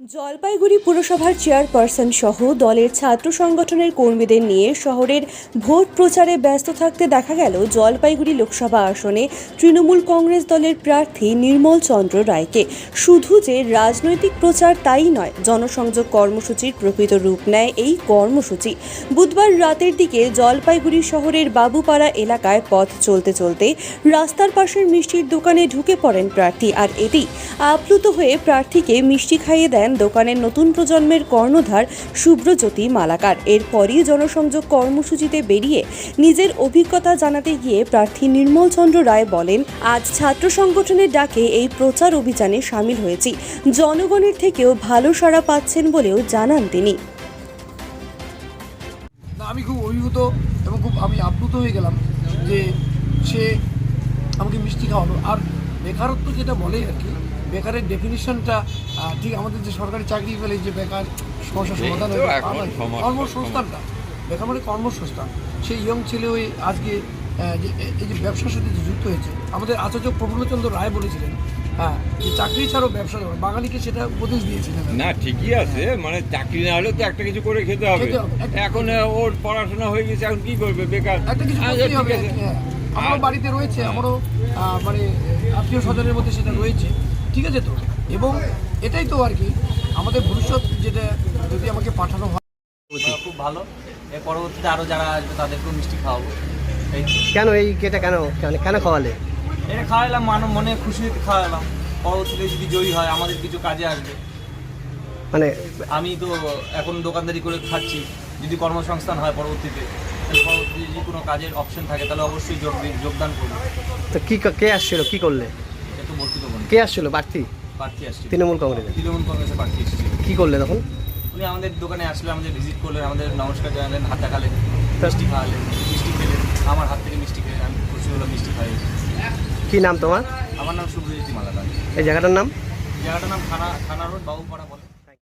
জলপাইগুড়ি পুরসভার চেয়ারপারসন সহ দলের ছাত্র সংগঠনের কর্মীদের নিয়ে শহরের ভোট প্রচারে ব্যস্ত থাকতে দেখা গেল জলপাইগুড়ি লোকসভা আসনে তৃণমূল কংগ্রেস দলের প্রার্থী নির্মল চন্দ্র রায়কে। শুধু যে রাজনৈতিক প্রচার তাই নয়, জনসংযোগ কর্মসূচির প্রকৃত রূপ নেয় এই কর্মসূচি। বুধবার রাতের দিকে জলপাইগুড়ি শহরের বাবুপাড়া এলাকায় পথ চলতে চলতে রাস্তার পাশের মিষ্টির দোকানে ঢুকে পড়েন প্রার্থী, আর এটি আপ্লুত হয়ে প্রার্থীকে মিষ্টি খাইয়ে দেন দোকানের নতুন প্রজন্মের কর্ণধার শুভ্রজ্যোতি মালাকার। এরপরই জনসংযোগ কর্মসূচিতে বেরিয়ে নিজের অভিজ্ঞতা জানাতে গিয়ে প্রার্থী নির্মল চন্দ্র রায় বলেন, আজ ছাত্র সংগঠনের ডাকে এই প্রচার অভিযানে সামিল হয়েছি। জনগণের থেকেও ভালো সাড়া পাচ্ছেন বলেও জানান তিনি। আমি খুব অভিভূত এবং খুব আমি আপ্লুত হয়ে গেলাম যে সে আমাকে মিষ্টি খাওয়ালো। আর বেকারত্ব যেটা বলে আর কি বেকারের ডেফিনিশনটা ঠিক আমাদের যে সরকারি চাকরি পেলে যে বেকার সমস্যার সমাধান হয়, কর্মসংস্থানটা বেকার মানে কর্মসংস্থান। সেই ইয়ং ছেলে ওই আজকে যে এই যে ব্যবসার সাথে যে যুক্ত হয়েছে আমাদের আচার্য প্রফুল্লচন্দ্র রায় বলেছিলেন হ্যাঁ যে চাকরি ছাড়াও ব্যবসা করো। বাঙালিকে সেটা উপদেশ দিয়েছিলেন। না ঠিকই আছে মানে চাকরি না হলে তো একটা কিছু করে খেতে হবে। এখন ওর পড়াশোনা হয়ে গেছে এখন কি করবে বেকার? একটা কিছু আচ্ছা। হ্যাঁ। আমারও বাড়িতে রয়েছে আমারও মানে আত্মীয় স্বজনের মধ্যে সেটা রয়েছে ঠিক আছে তো? এবং এটাই তো আর কি আমাদের ভবিষ্যৎ যেটা যদি আমাকে পাঠানো হয়। খুব ভালো। এর পরবর্তীতে আরও যারা আসবে তাদেরকেও মিষ্টি খাওয়াবো। এই কেন এই কেটা কেন? কেন কেন খাওয়ালে? এটা খাওয়ালাম মানব মনে খুশি হতে খাওয়ালাম পরবর্তীতে যদি জয়ী হয় আমাদের কিছু কাজে আসবে। মানে আমি তো এখন দোকানদারি করে খাচ্ছি। যদি কর্মসংস্থান হয় পরবর্তীতে। যদি কোনো কাজের অপশন থাকে তাহলে অবশ্যই যোগ যোগদান করব তো কি কে আসছিল? কি করলে? একটু বলতে দেবো কে আসছিল? প্রার্থী প্রার্থী আসছে তৃণমূল তৃণমূল কংগ্রেসের প্রার্থী এসেছিল। কি করলে তখন? উনি আমাদের দোকানে আসলে আমাদের ভিজিট করলেন আমাদের নমস্কার জানালেন হাত দেখালেন মিষ্টি খাওয়ালেন মিষ্টি খেলেন আমার হাত থেকে মিষ্টি খেলেন আমি খুশি হলাম মিষ্টি খাই। কি নাম তোমার? আমার নাম শুভজিৎ মালাকার। এই জায়গাটার নাম? জায়গাটার নাম খানা খানা রোড বাবুপাড়া বলে।